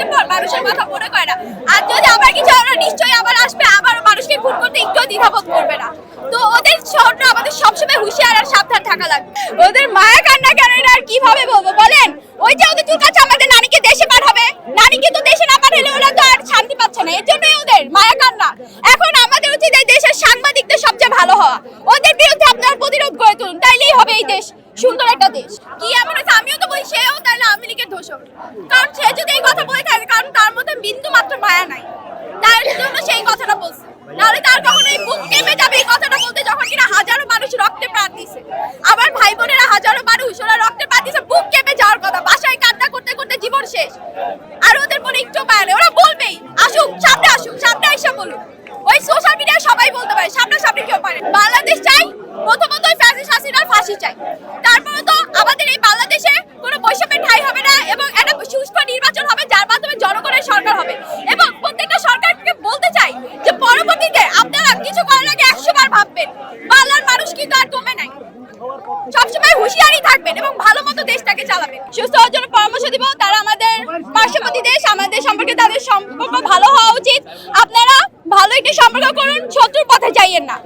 একদিন পর, মানুষের কথা মনে করে না। আর যদি আবার কিছু আমরা নিশ্চয়ই আবার আসবে, আবার মানুষকে খুন করতে একটু দ্বিধাবোধ করবে না। তো ওদের শহরটা আমাদের সবসময় হুঁশিয়ার আর সাবধান থাকা লাগবে। ওদের মায়া কান্না কেন এটা আর কীভাবে বলব? বলেন, ওই যে ওদের চুলকাচ্ছে, আমাদের নানিকে দেশে পাঠাবে। নানিকে তো দেশে না পাঠালে ওরা তো আর শান্তি পাচ্ছে না। এর ওদের মায়া কান্না। এখন আমাদের উচিত এই দেশের সাংবাদিকদের সবচেয়ে ভালো হওয়া। ওদের বিরুদ্ধে আপনার প্রতিরোধ করে তুলুন, তাইলেই হবে এই দেশ। সুন্দর একটা দেশ। কি এমন হচ্ছে আমিও তো বলি, সেও তাহলে আওয়ামী লীগের দোষক কারণ সে যদি এই কথা বলে থাকে, কারণ তার মধ্যে বিন্দু মাত্র মায়া নাই। তার জন্য সেই কথাটা বলছে। নাহলে তার কখনো এই বুক কেঁপে যাবে এই কথাটা বলতে যখন কিনা হাজারো মানুষ রক্তে প্রাণ দিছে আবার ভাই বোনেরা হাজারো মানুষ, ওরা রক্তে প্রাণ দিছে বুক কেঁপে যাওয়ার কথা। বাসায় কান্না করতে করতে জীবন শেষ। আর ওদের মনে একটু নেই। ওরা বলবেই, আসুক, সামনে আসুক, সামনে এসে বলুক। ওই সোশ্যাল মিডিয়ায় সবাই বলতে পারে সামনে সামনে কেউ পারে বাংলাদেশ চাই, প্রথমত ওই ফ্যাসিস্ট হাসিনার ফাঁসি চাই তারপরে তো আমাদের এই বাংলাদেশে কোনো বৈষম্যের ঠাই হবে না এবং একটা সুষ্ঠু নির্বাচন হবে যার মাধ্যমে জনগণের সরকার হবে এবং প্রত্যেকটা সরকারকে বলতে চাই যে পরবর্তীতে আপনারা কিছু করার আগে একশো বার ভাববেন। বাংলার মানুষ কিন্তু আর নাই। সবসময় হুঁশিয়ারি থাকবেন এবং ভালো মতো দেশটাকে চালাবেন। সুস্থ হওয়ার জন্য পরামর্শ দিব, তারা আমাদের পার্শ্ববর্তী দেশ, আমাদের সম্পর্কে তাদের সম্পর্ক ভালো হওয়া উচিত। আপনারা ভালো একটি সম্পর্ক করুন, শত্রুর পথে যাইয়েন না।